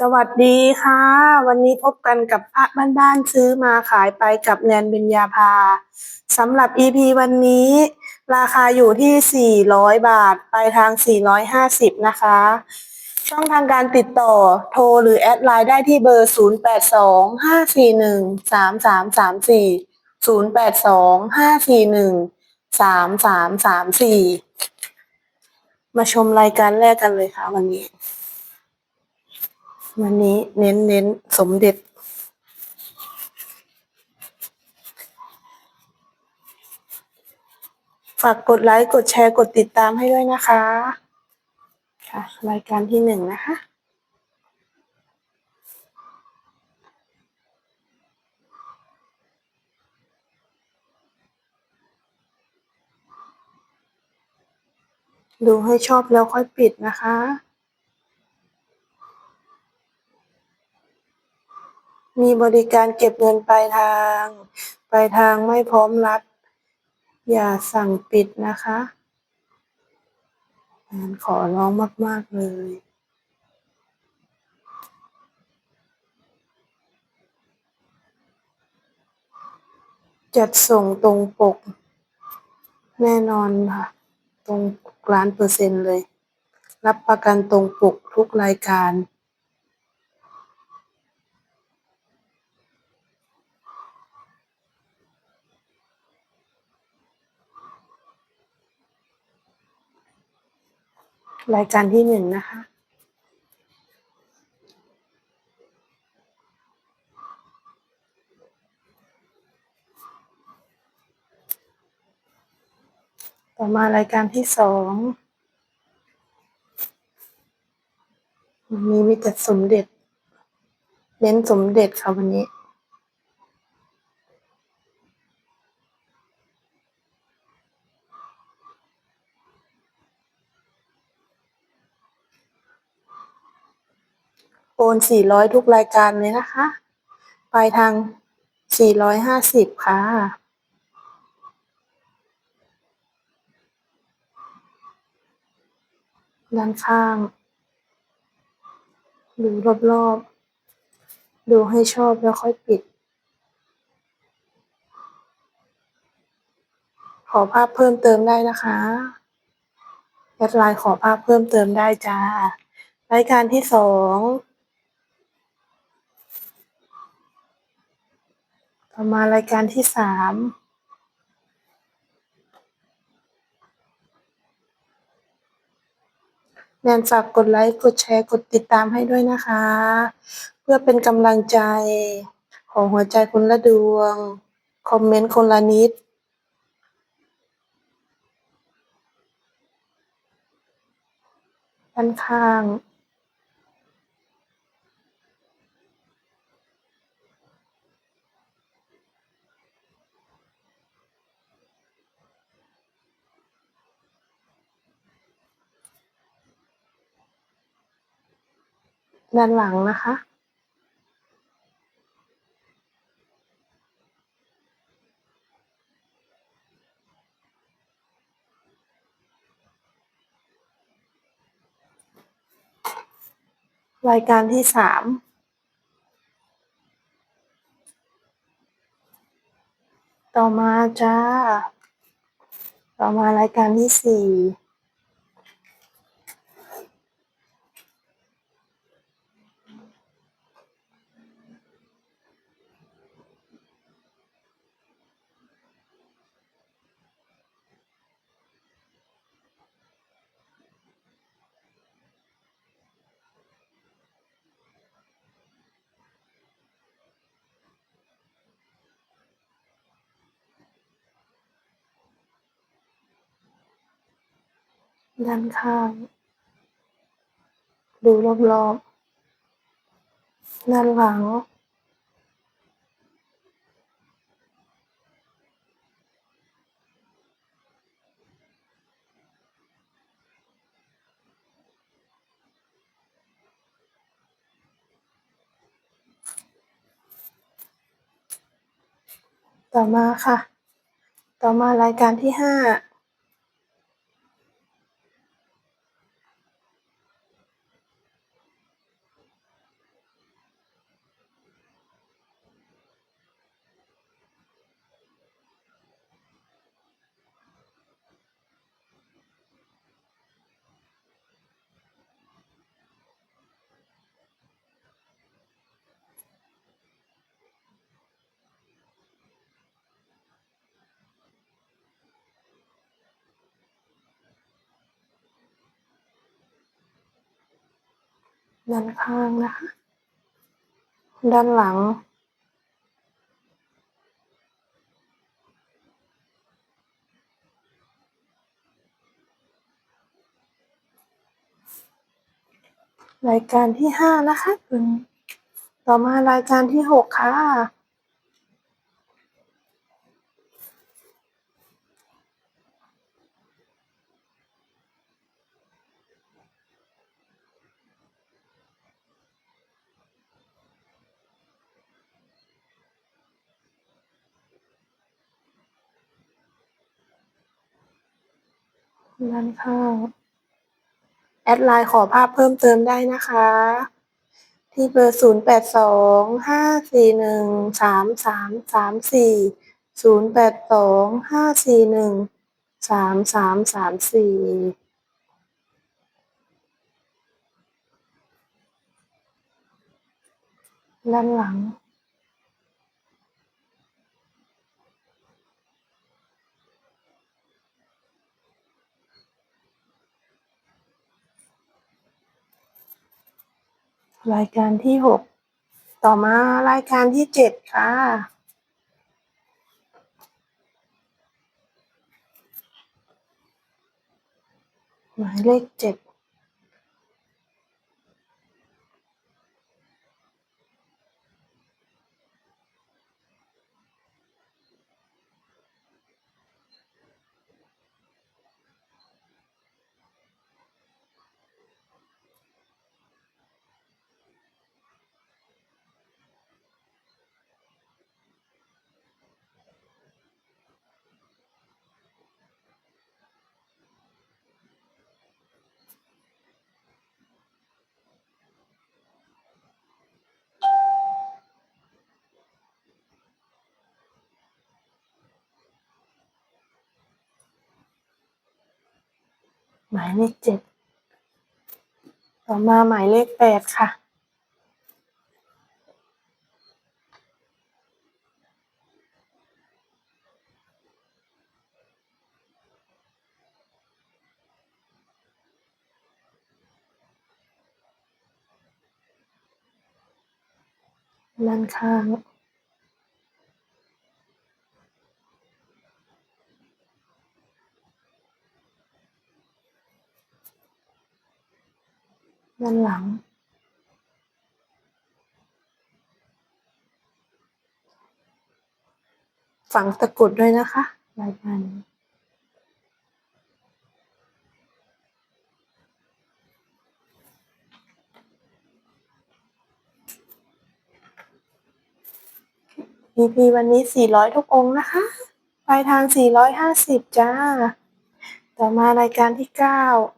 สวัสดีค่ะ วันนี้พบกันกับพระบ้านๆซื้อมาขายไปกับแนนเบญญาภาสำหรับ EP วันนี้ ราคาอยู่ที่ 400 บาท ไปทาง 450 นะคะ ช่องทางการติดต่อโทรหรือแอดไลน์ได้ที่เบอร์ 0825413334 0825413334 มาชมรายการแรกกันเลยค่ะวันนี้ วันนี้เน้นเน้นสมเด็จ ฝากกดไลค์กดแชร์กดติดตามให้ด้วยนะคะ ค่ะ รายการที่หนึ่งนะคะดูให้ชอบแล้วค่อยปิดนะคะ มีบริการเก็บเงินปลายทาง ปลายทางไม่พร้อมรับ อย่าสั่งปิดนะคะงานขอร้องมาก ๆ เลยจัดส่งตรงปก แน่นอนค่ะ ตรงล้านเปอร์เซ็นต์เลย รับประกันตรงปกทุกรายการ รายการที่หนึ่งนะคะ ต่อมารายการที่สองวันนี้มีแต่สมเด็จ เน้นสมเด็จค่ะวันนี้ โอนสี่ร้อยทุกรายการเลยนะคะปลายทางสี่ร้อยห้าสิบค่ะด้านข้าง ดูรอบๆ ดูให้ชอบแล้วค่อยปิด ขอภาพเพิ่มเติมได้นะคะแอดไลน์ขอภาพเพิ่มเติมได้จ้ารายการที่สอง ต่อมารายการที่สามแนนฝากกดไลค์กดแชร์กดติดตามให้ด้วยนะคะ เพื่อเป็นกำลังใจของหัวใจคนละดวง คอมเมนต์คนละนิด ด้านข้าง ด้านหลังนะคะ รายการที่สามต่อมาจ้า ต่อมารายการที่สี่ ด้านข้าง ดูรอบๆ ด้านหลัง ต่อมาค่ะ ต่อมารายการที่ห้า ด้านข้างนะคะ ด้านหลัง รายการที่ห้านะคะคุณต่อมารายการที่หกค่ะ ด้านข้างแอดไลน์ขอภาพเพิ่มเติมได้นะคะ ที่เบอร์ศูนย์แปดสองห้าสี่หนึ่งสามสามสามสี่ศูนย์แปดสองห้าสี่หนึ่งสามสามสามสี่ด้านหลัง รายการที่หกต่อมารายการที่เจ็ดค่ะ หมายเลขเจ็ด หมายเลขเจ็ดต่อมาหมายเลขแปดค่ะ ด้านข้างันหลัง ฝังตะกุดด้วยนะคะรายการนี้พีพีวันนี้ 400 ทุกองค์นะคะ ปลายทาง 450 จ้า ต่อมารายการที่ 9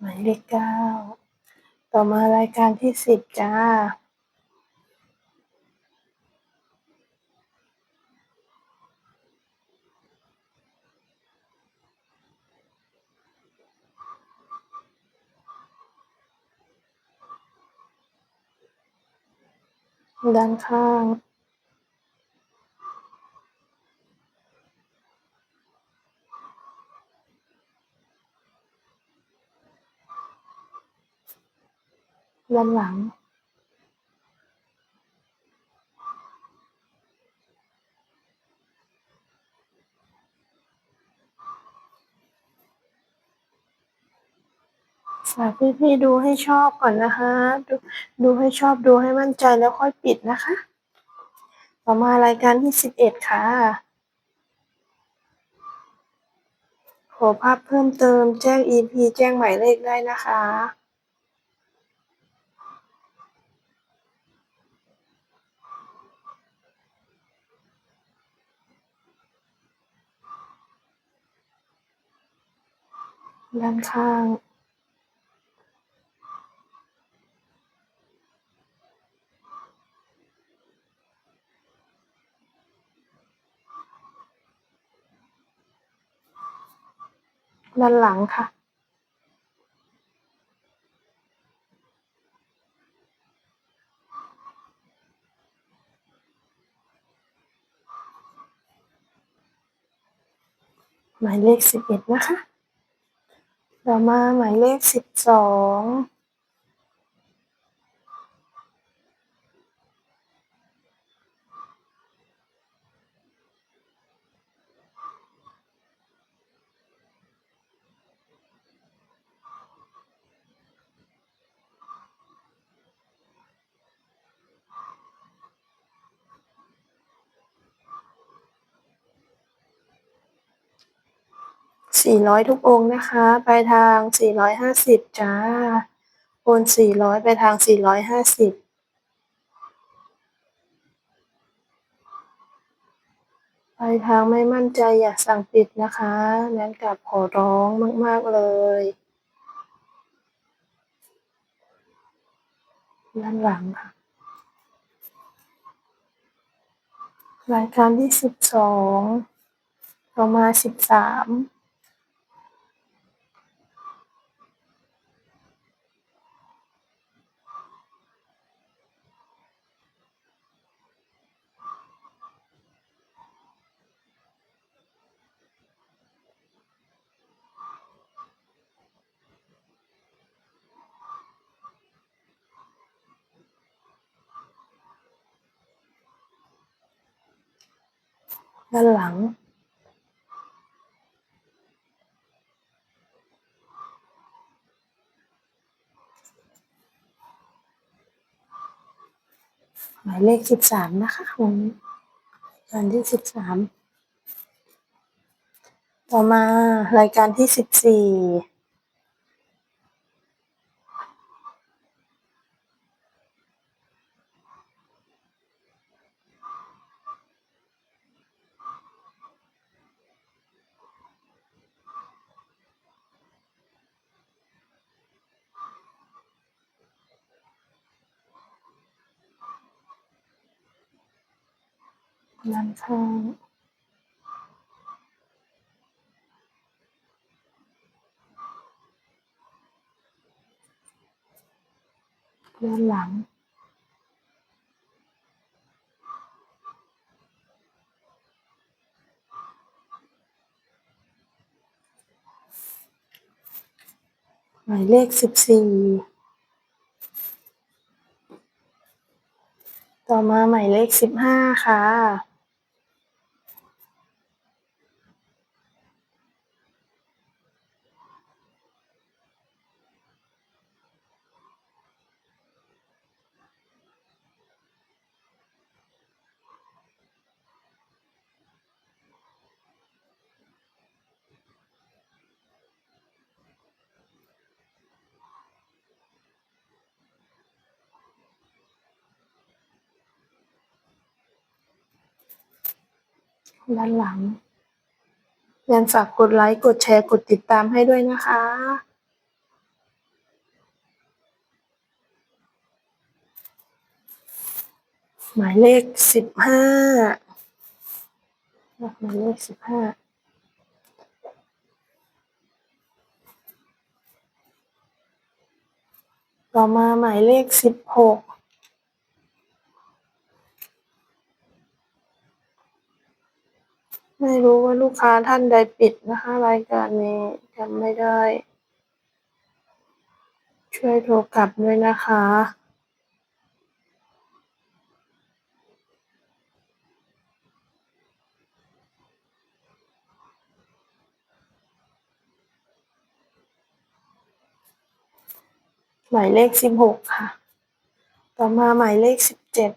หมายเลขเก้าต่อมารายการที่สิบจ้า ด้านข้าง ด้านหลังฝากพี่ๆดูให้ชอบก่อนนะคะ ดูดูให้ชอบดูให้มั่นใจแล้วค่อยปิดนะคะ ต่อมารายการที่สิบเอ็ดค่ะ ขอภาพเพิ่มเติมแจ้ง EP แจ้งหมายเลขได้นะคะ ด้านข้างด้านหลังค่ะ หมายเลขสิบเอ็ดนะคะ อมาหมายเลขสิบสอง สี่ร้อยทุกองค์นะคะ ไปทางสี่ร้อยห้าสิบจ้า โอนสี่ร้อยไปทางสี่ร้อยห้าสิบไปทางไม่มั่นใจอยากสั่งปิดนะคะแนนกลับขอร้องมาก ๆ เลยด้านหลังค่ะ รายการที่สิบสองต่อมาสิบสาม ด้านหลัง หมายเลขสิบสามนะคะวันนี้วันที่สิบสามต่อมารายการที่สิบสี่ ด้านข้างด้านหลังหมายเลขสิบสี่ ต่อมาหมายเลขสิบห้าค่ะ ด้านหลังยังฝากกดไลค์ กดแชร์ กดติดตามให้ด้วยนะคะ หมายเลขสิบห้าหมายเลขสิบห้าต่อมาหมายเลขสิบหก ไม่รู้ว่าลูกค้าท่านใดปิดนะคะรายการนี้จำไม่ได้ ช่วยโทรกลับด้วยนะคะหมายเลขสิบหกค่ะ ต่อมาหมายเลขสิบเจ็ด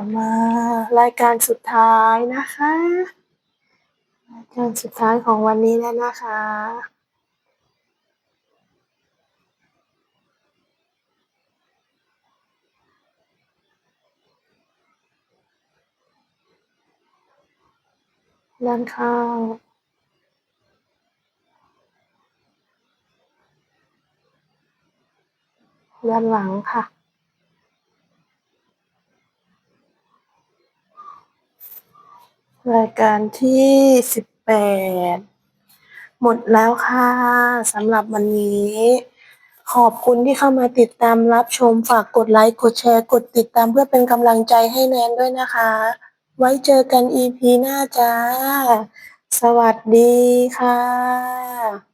ต่อมารายการสุดท้ายนะคะ รายการสุดท้ายของวันนี้แล้วนะคะ ด้านข้างด้านหลังค่ะ รายการที่สิบแปดหมดแล้วค่ะสำหรับวันนี้ ขอบคุณที่เข้ามาติดตามรับชมฝากกดไลค์ กดแชร์ กดติดตามเพื่อเป็นกำลังใจให้แนนด้วยนะคะ ไว้เจอกัน EP หน้าจ้า สวัสดีค่ะ